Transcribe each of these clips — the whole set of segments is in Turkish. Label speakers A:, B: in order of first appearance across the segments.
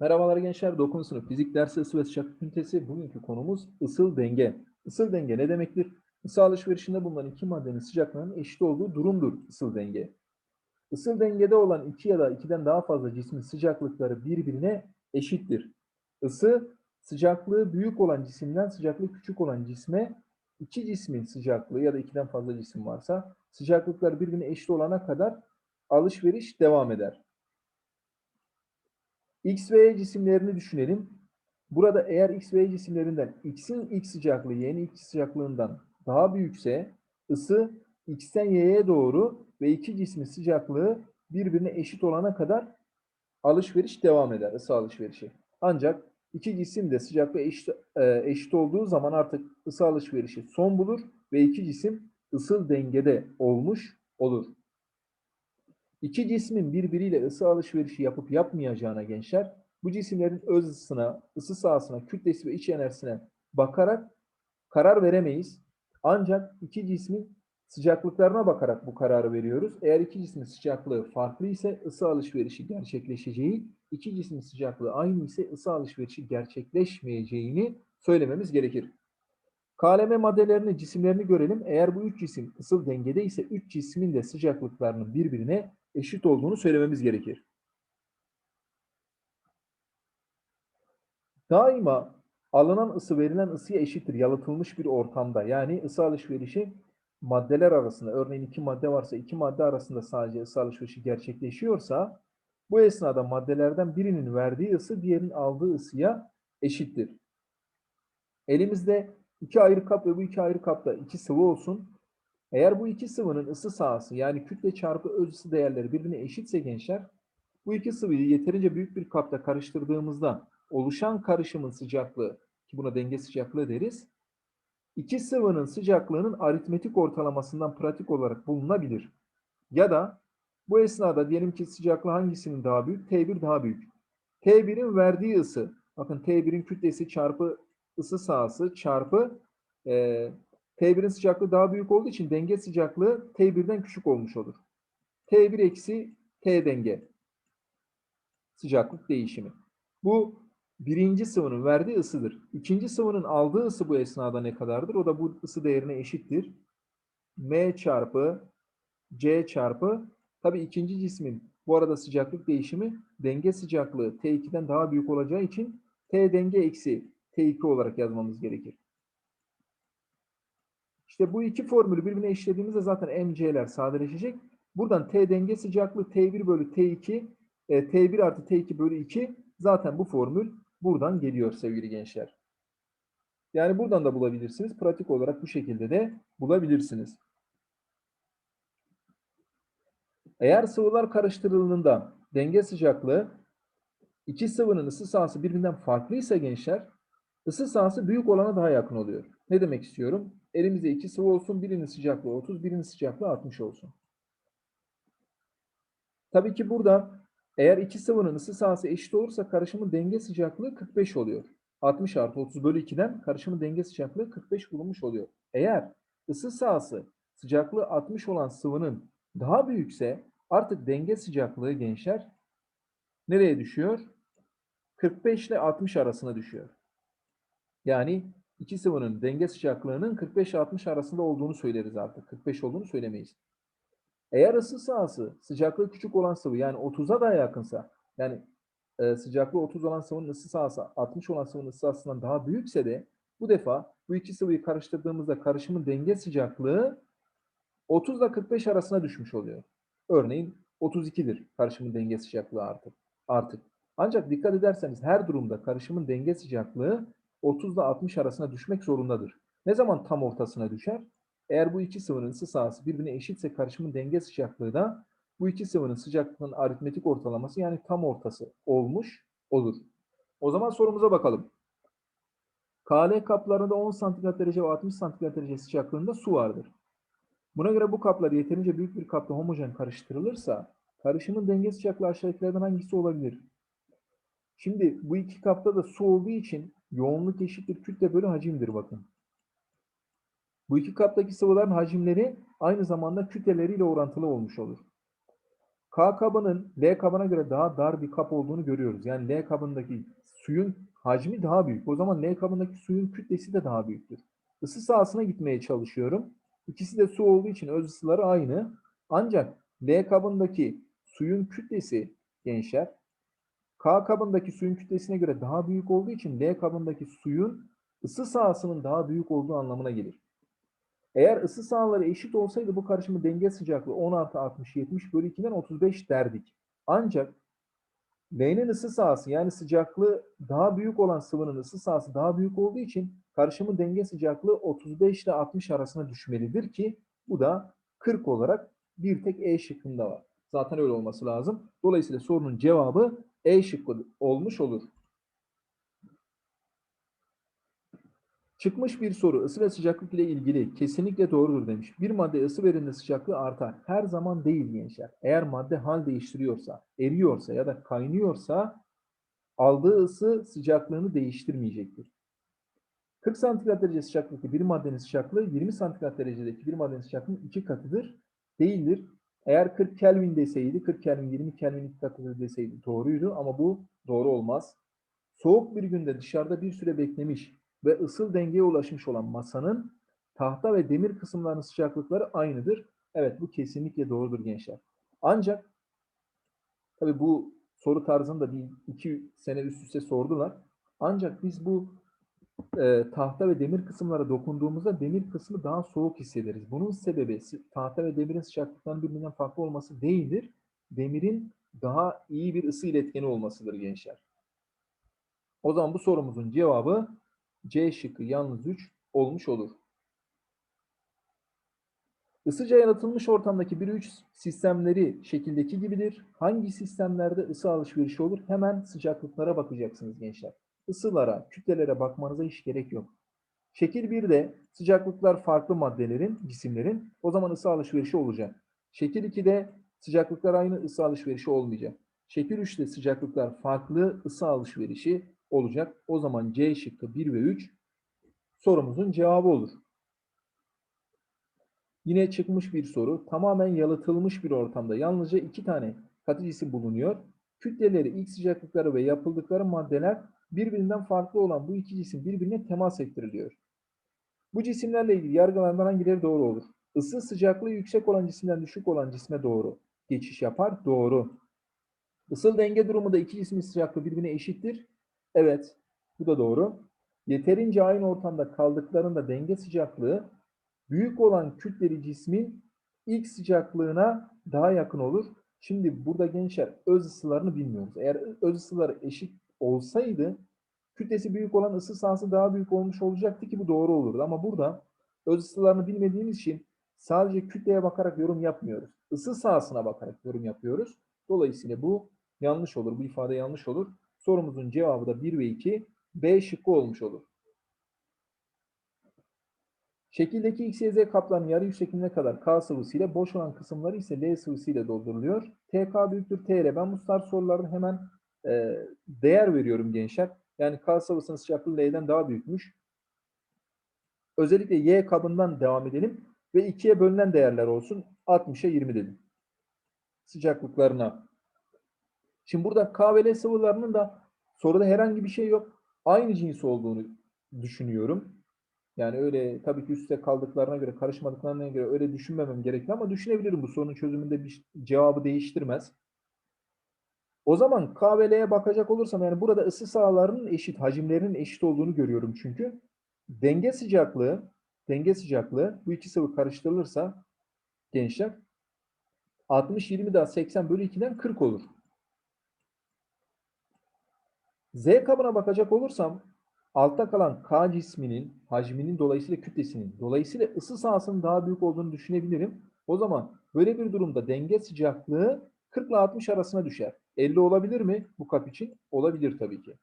A: Merhabalar gençler, 9. sınıf fizik dersi ısı ve sıcaklık ünitesi. Bugünkü konumuz ısıl denge. Isıl denge ne demektir? Isı alışverişinde bulunan iki maddenin sıcaklığının eşit olduğu durumdur ısıl denge. Isıl dengede olan iki ya da ikiden daha fazla cismin sıcaklıkları birbirine eşittir. Isı, sıcaklığı büyük olan cisimden sıcaklığı küçük olan cisme iki cismin sıcaklığı ya da ikiden fazla cisim varsa sıcaklıklar birbirine eşit olana kadar alışveriş devam eder. X ve Y cisimlerini düşünelim. Burada eğer X ve Y cisimlerinden X'in X sıcaklığı Y'nin X sıcaklığından daha büyükse ısı X'ten Y'ye doğru ve iki cismin sıcaklığı birbirine eşit olana kadar alışveriş devam eder, ısı alışverişi. Ancak iki cisim de sıcaklığı eşit, e, eşit olduğu zaman artık ısı alışverişi son bulur ve iki cisim ısıl dengede olmuş olur. İki cismin birbiriyle ısı alışverişi yapıp yapmayacağına gençler, bu cisimlerin öz ısısına, ısı sahasına, kütlesi ve iç enerjisine bakarak karar veremeyiz. Ancak iki cismin sıcaklıklarına bakarak bu kararı veriyoruz. Eğer iki cismin sıcaklığı farklı ise ısı alışverişi gerçekleşeceği, iki cismin sıcaklığı aynı ise ısı alışverişi gerçekleşmeyeceğini söylememiz gerekir. KLM maddelerini, cisimlerini görelim. Eğer bu üç cisim ısıl dengede ise üç cismin de sıcaklıklarının birbirine eşit olduğunu söylememiz gerekir. Daima alınan ısı verilen ısıya eşittir yalıtılmış bir ortamda. Yani ısı alışverişi maddeler arasında, örneğin iki madde varsa iki madde arasında sadece ısı alışverişi gerçekleşiyorsa bu esnada maddelerden birinin verdiği ısı diğerinin aldığı ısıya eşittir. Elimizde iki ayrı kap ve bu iki ayrı kapta iki sıvı olsun. Eğer bu iki sıvının ısı sahası yani kütle çarpı öz ısı değerleri birbirine eşitse gençler bu iki sıvıyı yeterince büyük bir kapta karıştırdığımızda oluşan karışımın sıcaklığı ki buna denge sıcaklığı deriz. İki sıvının sıcaklığının aritmetik ortalamasından pratik olarak bulunabilir. Ya da bu esnada diyelim ki sıcaklığı hangisinin daha büyük? T1 daha büyük. T1'in verdiği ısı, bakın T1'in kütlesi çarpı ısı sahası çarpı e, T1'in sıcaklığı daha büyük olduğu için denge sıcaklığı T1'den küçük olmuş olur. T1 eksi T denge sıcaklık değişimi. Bu birinci sıvının verdiği ısıdır. İkinci sıvının aldığı ısı bu esnada ne kadardır? O da bu ısı değerine eşittir. M çarpı C çarpı tabi ikinci cismin bu arada sıcaklık değişimi denge sıcaklığı T2'den daha büyük olacağı için T denge eksi T2 olarak yazmamız gerekir. İşte bu iki formülü birbirine eşlediğimizde zaten MC'ler sadeleşecek. Buradan T denge sıcaklığı T1 bölü T2 e, T1 artı T2 bölü 2 zaten bu formül buradan geliyor sevgili gençler. Yani buradan da bulabilirsiniz. Pratik olarak bu şekilde de bulabilirsiniz. Eğer sıvılar karıştırıldığında denge sıcaklığı iki sıvının ısı sahası birbirinden farklıysa gençler ısı sahası büyük olana daha yakın oluyor. Ne demek istiyorum? Elimizde iki sıvı olsun. Birinin sıcaklığı 30, birinin sıcaklığı 60 olsun. Tabii ki burada eğer iki sıvının ısı sahası eşit olursa karışımın denge sıcaklığı 45 oluyor. 60 artı 30 bölü 2'den karışımın denge sıcaklığı 45 bulunmuş oluyor. Eğer ısı sahası sıcaklığı 60 olan sıvının daha büyükse artık denge sıcaklığı gençler nereye düşüyor? 45 ile 60 arasına düşüyor. Yani iki sıvının denge sıcaklığının 45-60 arasında olduğunu söyleriz artık. 45 olduğunu söylemeyiz. Eğer ısı sahası sıcaklığı küçük olan sıvı yani 30'a da yakınsa yani e, sıcaklığı 30 olan sıvının ısı sahası 60 olan sıvının ısı sahasından daha büyükse de bu defa bu iki sıvıyı karıştırdığımızda karışımın denge sıcaklığı 30 ile 45 arasına düşmüş oluyor. Örneğin 32'dir karışımın denge sıcaklığı artık. artık. Ancak dikkat ederseniz her durumda karışımın denge sıcaklığı 30 ile 60 arasına düşmek zorundadır. Ne zaman tam ortasına düşer? Eğer bu iki sıvının ısı sahası birbirine eşitse karışımın denge sıcaklığı da bu iki sıvının sıcaklığının aritmetik ortalaması yani tam ortası olmuş olur. O zaman sorumuza bakalım. KL kaplarında 10 santigrat derece ve 60 santigrat derece sıcaklığında su vardır. Buna göre bu kaplar yeterince büyük bir kapta homojen karıştırılırsa karışımın denge sıcaklığı aşağıdakilerden hangisi olabilir? Şimdi bu iki kapta da su olduğu için yoğunluk eşittir kütle bölü hacimdir bakın. Bu iki kaptaki sıvıların hacimleri aynı zamanda kütleleriyle orantılı olmuş olur. K kabının L kabına göre daha dar bir kap olduğunu görüyoruz. Yani L kabındaki suyun hacmi daha büyük. O zaman L kabındaki suyun kütlesi de daha büyüktür. Isı sahasına gitmeye çalışıyorum. İkisi de su olduğu için öz ısıları aynı. Ancak L kabındaki suyun kütlesi gençler K kabındaki suyun kütlesine göre daha büyük olduğu için L kabındaki suyun ısı sahasının daha büyük olduğu anlamına gelir. Eğer ısı sahaları eşit olsaydı bu karışımın denge sıcaklığı 10 artı 60 70 bölü 2'den 35 derdik. Ancak L'nin ısı sahası yani sıcaklığı daha büyük olan sıvının ısı sahası daha büyük olduğu için karışımın denge sıcaklığı 35 ile 60 arasına düşmelidir ki bu da 40 olarak bir tek E şıkkında var. Zaten öyle olması lazım. Dolayısıyla sorunun cevabı E şıkkı olmuş olur. Çıkmış bir soru ısı ve sıcaklık ile ilgili kesinlikle doğrudur demiş. Bir madde ısı verildiğinde sıcaklığı artar. Her zaman değil gençler. Eğer madde hal değiştiriyorsa, eriyorsa ya da kaynıyorsa aldığı ısı sıcaklığını değiştirmeyecektir. 40 santigrat derece sıcaklıkta bir maddenin sıcaklığı 20 santigrat derecedeki bir maddenin sıcaklığının iki katıdır. Değildir. Eğer 40 Kelvin deseydi, 40 Kelvin 20 Kelvin katıdır deseydi doğruydu ama bu doğru olmaz. Soğuk bir günde dışarıda bir süre beklemiş ve ısıl dengeye ulaşmış olan masanın tahta ve demir kısımlarının sıcaklıkları aynıdır. Evet bu kesinlikle doğrudur gençler. Ancak tabi bu soru tarzını da bir iki sene üst üste sordular. Ancak biz bu e, tahta ve demir kısımlara dokunduğumuzda demir kısmı daha soğuk hissederiz. Bunun sebebi tahta ve demirin sıcaklıktan birbirinden farklı olması değildir. Demirin daha iyi bir ısı iletkeni olmasıdır gençler. O zaman bu sorumuzun cevabı C şıkkı yalnız 3 olmuş olur. Isıca yaratılmış ortamdaki 1-3 sistemleri şekildeki gibidir. Hangi sistemlerde ısı alışverişi olur? Hemen sıcaklıklara bakacaksınız gençler. Isılara, kütlelere bakmanıza hiç gerek yok. Şekil 1'de sıcaklıklar farklı maddelerin, cisimlerin o zaman ısı alışverişi olacak. Şekil 2'de sıcaklıklar aynı ısı alışverişi olmayacak. Şekil 3'te sıcaklıklar farklı ısı alışverişi olacak. O zaman C şıkkı 1 ve 3 sorumuzun cevabı olur. Yine çıkmış bir soru. Tamamen yalıtılmış bir ortamda yalnızca iki tane katı cisim bulunuyor. Kütleleri, ilk sıcaklıkları ve yapıldıkları maddeler birbirinden farklı olan bu iki cisim birbirine temas ettiriliyor. Bu cisimlerle ilgili yargılarından hangileri doğru olur? Isı sıcaklığı yüksek olan cisimden düşük olan cisme doğru geçiş yapar. Doğru. Isıl denge durumunda iki cismin sıcaklığı birbirine eşittir. Evet, bu da doğru. Yeterince aynı ortamda kaldıklarında denge sıcaklığı büyük olan kütleli cismin ilk sıcaklığına daha yakın olur. Şimdi burada gençler öz ısılarını bilmiyoruz. Eğer öz ısıları eşit olsaydı kütlesi büyük olan ısı sahası daha büyük olmuş olacaktı ki bu doğru olurdu. Ama burada öz ısılarını bilmediğimiz için sadece kütleye bakarak yorum yapmıyoruz. Isı sahasına bakarak yorum yapıyoruz. Dolayısıyla bu yanlış olur. Bu ifade yanlış olur. Sorumuzun cevabı da 1 ve 2 B şıkkı olmuş olur. Şekildeki X, Y, Z kaplarının yarı yüksekliğine kadar K sıvısı ile boş olan kısımları ise L sıvısı ile dolduruluyor. TK büyüktür TR. Ben bu tarz sorularda hemen e, değer veriyorum gençler. Yani K sıvısının sıcaklığı L'den daha büyükmüş. Özellikle Y kabından devam edelim ve 2'ye bölünen değerler olsun. 60'a 20 dedim. Sıcaklıklarına. Şimdi burada K ve L sıvılarının da soruda herhangi bir şey yok. Aynı cins olduğunu düşünüyorum. Yani öyle tabii ki üstte kaldıklarına göre, karışmadıklarına göre öyle düşünmemem gerekiyor ama düşünebilirim. Bu sorunun çözümünde bir cevabı değiştirmez. O zaman K bakacak olursam yani burada ısı sahalarının eşit, hacimlerinin eşit olduğunu görüyorum çünkü. Denge sıcaklığı, denge sıcaklığı bu iki sıvı karıştırılırsa gençler 60 20 daha 80 bölü 2'den 40 olur. Z kabına bakacak olursam altta kalan K cisminin hacminin dolayısıyla kütlesinin dolayısıyla ısı sahasının daha büyük olduğunu düşünebilirim. O zaman böyle bir durumda denge sıcaklığı 40 ile 60 arasına düşer. 50 olabilir mi bu kap için? Olabilir tabii ki.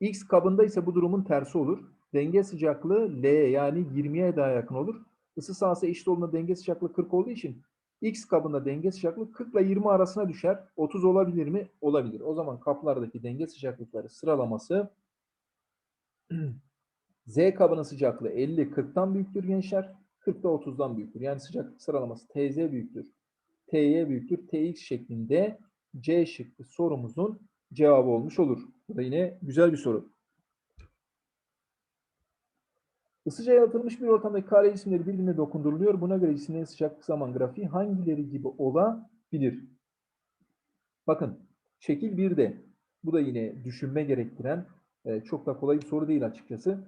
A: X kabında ise bu durumun tersi olur. Denge sıcaklığı L yani 20'ye daha yakın olur. Isı sahası eşit olduğunda denge sıcaklığı 40 olduğu için X kabında denge sıcaklığı 40 ile 20 arasına düşer. 30 olabilir mi? Olabilir. O zaman kaplardaki denge sıcaklıkları sıralaması Z kabının sıcaklığı 50 40'tan büyüktür gençler. 40 da 30'dan büyüktür. Yani sıcaklık sıralaması TZ büyüktür. T'ye büyüktür Tx şeklinde C şıkkı sorumuzun cevabı olmuş olur. Bu da yine güzel bir soru. Isıca yalıtılmış bir ortamdaki kare cisimleri birbirine dokunduruluyor. Buna göre cisimlerin sıcaklık zaman grafiği hangileri gibi olabilir? Bakın şekil 1'de bu da yine düşünme gerektiren e, çok da kolay bir soru değil açıkçası.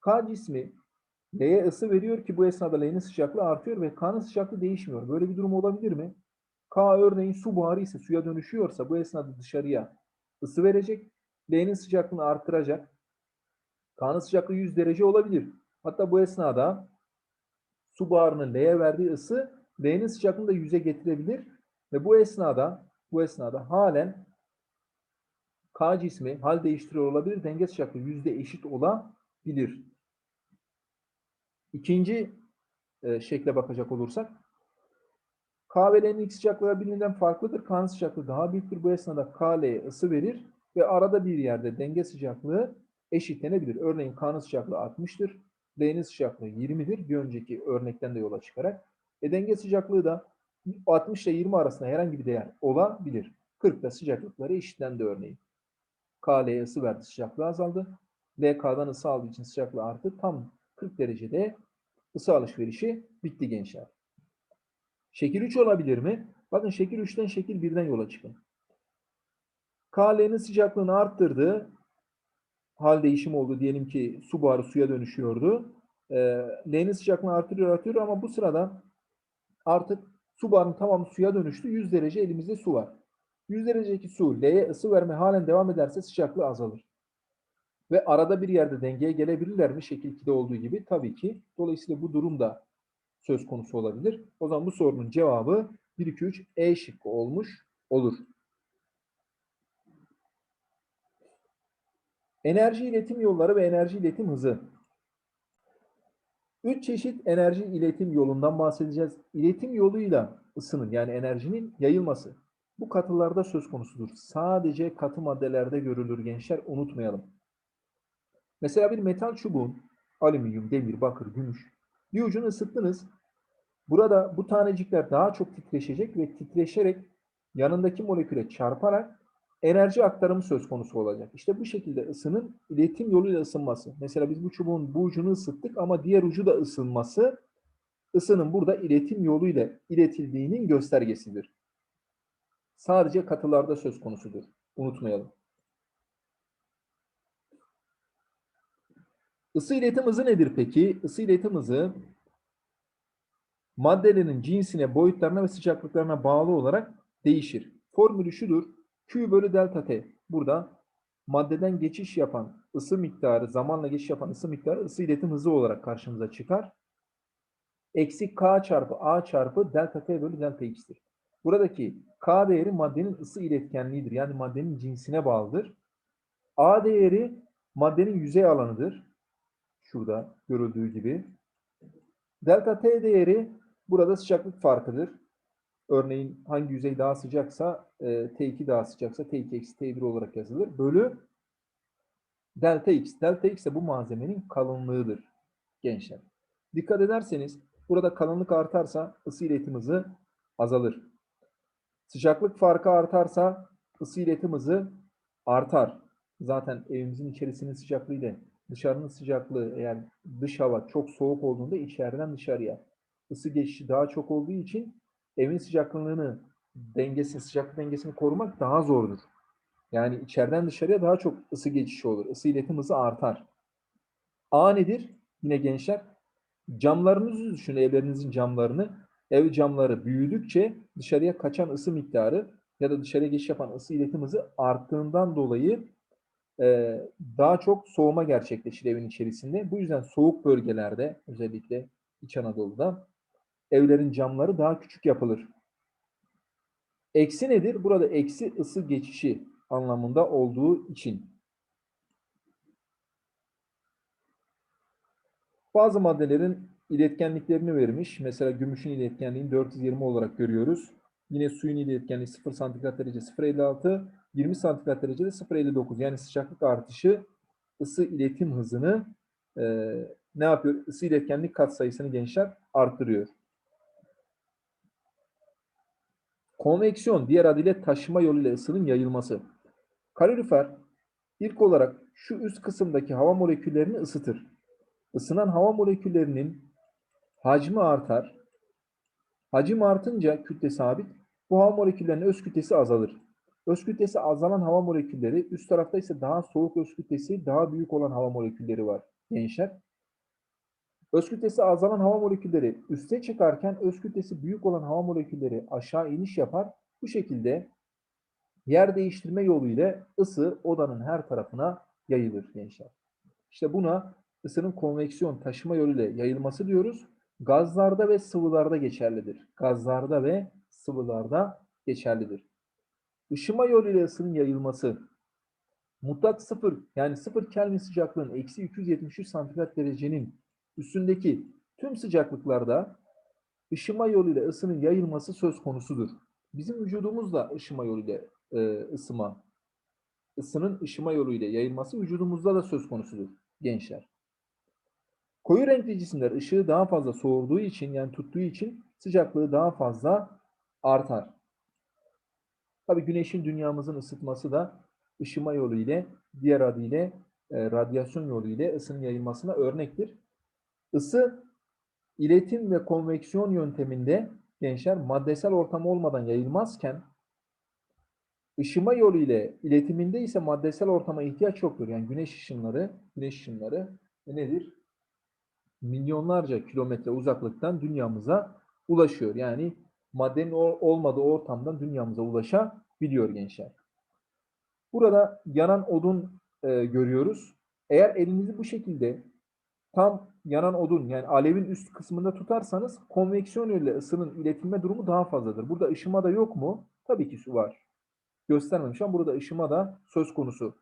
A: K cismi L'ye ısı veriyor ki bu esnada L'nin sıcaklığı artıyor ve K'nın sıcaklığı değişmiyor. Böyle bir durum olabilir mi? K örneğin su buharı ise suya dönüşüyorsa bu esnada dışarıya ısı verecek. L'nin sıcaklığını artıracak. K'nın sıcaklığı 100 derece olabilir. Hatta bu esnada su buharının L'ye verdiği ısı L'nin sıcaklığını da 100'e getirebilir. Ve bu esnada bu esnada halen K cismi hal değiştiriyor olabilir. Denge sıcaklığı yüzde eşit olabilir. İkinci e, şekle bakacak olursak K ve L'nin ilk sıcaklığı birbirinden farklıdır. K'nın sıcaklığı daha büyüktür. Bu esnada K L'ye ısı verir ve arada bir yerde denge sıcaklığı eşitlenebilir. Örneğin K'nın sıcaklığı 60'tır. L'nin sıcaklığı 20'dir. Bir önceki örnekten de yola çıkarak. E denge sıcaklığı da 60 ile 20 arasında herhangi bir değer olabilir. 40'da sıcaklıkları eşitlendi örneğin. K L'ye ısı verdi sıcaklığı azaldı. L K'dan ısı aldığı için sıcaklığı arttı. Tam 40 derecede ısı alışverişi bitti gençler. Şekil 3 olabilir mi? Bakın şekil 3'ten şekil 1'den yola çıkın. K L'nin sıcaklığını arttırdı. Hal değişimi oldu. Diyelim ki su buharı suya dönüşüyordu. Ee, L'nin sıcaklığını artırıyor artırıyor ama bu sırada artık su buharının tamamı suya dönüştü. 100 derece elimizde su var. 100 derecedeki su L'ye ısı verme halen devam ederse sıcaklığı azalır. Ve arada bir yerde dengeye gelebilirler mi? Şekil 2'de olduğu gibi tabii ki. Dolayısıyla bu durum da söz konusu olabilir. O zaman bu sorunun cevabı 1, 2, 3 E şıkkı olmuş olur. Enerji iletim yolları ve enerji iletim hızı. Üç çeşit enerji iletim yolundan bahsedeceğiz. İletim yoluyla ısının yani enerjinin yayılması. Bu katılarda söz konusudur. Sadece katı maddelerde görülür gençler unutmayalım. Mesela bir metal çubuğun alüminyum, demir, bakır, gümüş bir ucunu ısıttınız. Burada bu tanecikler daha çok titreşecek ve titreşerek yanındaki moleküle çarparak enerji aktarımı söz konusu olacak. İşte bu şekilde ısının iletim yoluyla ısınması. Mesela biz bu çubuğun bu ucunu ısıttık ama diğer ucu da ısınması ısının burada iletim yoluyla iletildiğinin göstergesidir. Sadece katılarda söz konusudur. Unutmayalım. Isı iletim hızı nedir peki? Isı iletim hızı maddelerin cinsine, boyutlarına ve sıcaklıklarına bağlı olarak değişir. Formülü şudur. Q bölü delta T. Burada maddeden geçiş yapan ısı miktarı, zamanla geçiş yapan ısı miktarı ısı iletim hızı olarak karşımıza çıkar. Eksi K çarpı A çarpı delta T bölü delta X'tir. Buradaki K değeri maddenin ısı iletkenliğidir. Yani maddenin cinsine bağlıdır. A değeri maddenin yüzey alanıdır. Şurada görüldüğü gibi. Delta T değeri burada sıcaklık farkıdır. Örneğin hangi yüzey daha sıcaksa e, T2 daha sıcaksa T2 eksi T1 olarak yazılır. Bölü delta X. Delta X de bu malzemenin kalınlığıdır gençler. Dikkat ederseniz burada kalınlık artarsa ısı iletim hızı azalır. Sıcaklık farkı artarsa ısı iletim hızı artar. Zaten evimizin içerisinin sıcaklığı ile dışarının sıcaklığı eğer dış hava çok soğuk olduğunda içeriden dışarıya ısı geçişi daha çok olduğu için evin sıcaklığını dengesini, sıcaklık dengesini korumak daha zordur. Yani içeriden dışarıya daha çok ısı geçişi olur. Isı iletim hızı artar. A nedir? Yine gençler camlarınızı düşünün evlerinizin camlarını. Ev camları büyüdükçe dışarıya kaçan ısı miktarı ya da dışarıya geçiş yapan ısı iletim hızı arttığından dolayı daha çok soğuma gerçekleşir evin içerisinde. Bu yüzden soğuk bölgelerde özellikle İç Anadolu'da evlerin camları daha küçük yapılır. Eksi nedir? Burada eksi ısı geçişi anlamında olduğu için. Bazı maddelerin iletkenliklerini vermiş. Mesela gümüşün iletkenliğini 420 olarak görüyoruz. Yine suyun iletkenliği 0 santigrat derece 0.56, 20 santigrat derecede 0.59. Yani sıcaklık artışı ısı iletim hızını e, ne yapıyor? Isı iletkenlik katsayısını gençler arttırıyor. Konveksiyon diğer adıyla taşıma yoluyla ısının yayılması. Kalorifer ilk olarak şu üst kısımdaki hava moleküllerini ısıtır. Isınan hava moleküllerinin hacmi artar. Hacim artınca kütle sabit. Bu hava moleküllerinin öz kütlesi azalır. Öz kütlesi azalan hava molekülleri, üst tarafta ise daha soğuk öz kütlesi daha büyük olan hava molekülleri var gençler. Öz kütlesi azalan hava molekülleri üste çıkarken öz kütlesi büyük olan hava molekülleri aşağı iniş yapar. Bu şekilde yer değiştirme yoluyla ısı odanın her tarafına yayılır gençler. İşte buna ısının konveksiyon taşıma yoluyla yayılması diyoruz. Gazlarda ve sıvılarda geçerlidir. Gazlarda ve sıvılarda geçerlidir. Işıma yoluyla ısının yayılması mutlak sıfır yani sıfır Kelvin sıcaklığın eksi 273 santigrat derecenin üstündeki tüm sıcaklıklarda ışıma yoluyla ısının yayılması söz konusudur. Bizim vücudumuz da ışıma yoluyla e, ısıma, ısının ışıma yoluyla yayılması vücudumuzda da söz konusudur gençler. Koyu renkli cisimler ışığı daha fazla soğurduğu için yani tuttuğu için sıcaklığı daha fazla artar. Tabi güneşin dünyamızın ısıtması da ışıma yolu ile diğer adıyla e, radyasyon yolu ile ısının yayılmasına örnektir. Isı iletim ve konveksiyon yönteminde gençler maddesel ortam olmadan yayılmazken ışıma yolu ile iletiminde ise maddesel ortama ihtiyaç yoktur. Yani güneş ışınları, güneş ışınları nedir? Milyonlarca kilometre uzaklıktan dünyamıza ulaşıyor. Yani maddenin olmadığı ortamdan dünyamıza ulaşabiliyor gençler. Burada yanan odun e, görüyoruz. Eğer elinizi bu şekilde tam yanan odun yani alevin üst kısmında tutarsanız konveksiyon ile ısının iletilme durumu daha fazladır. Burada ışıma da yok mu? Tabii ki su var. Göstermemiş ama burada ışıma da söz konusu.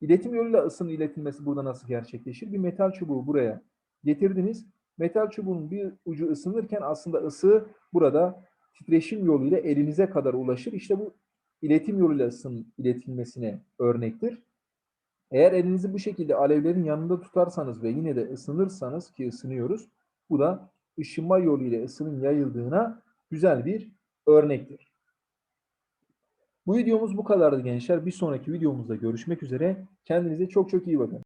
A: İletim yoluyla ısının iletilmesi burada nasıl gerçekleşir? Bir metal çubuğu buraya getirdiniz. Metal çubuğun bir ucu ısınırken aslında ısı burada titreşim yoluyla elinize kadar ulaşır. İşte bu iletim yoluyla ısının iletilmesine örnektir. Eğer elinizi bu şekilde alevlerin yanında tutarsanız ve yine de ısınırsanız ki ısınıyoruz, bu da ışınma yoluyla ısının yayıldığına güzel bir örnektir. Bu videomuz bu kadardı gençler. Bir sonraki videomuzda görüşmek üzere. Kendinize çok çok iyi bakın.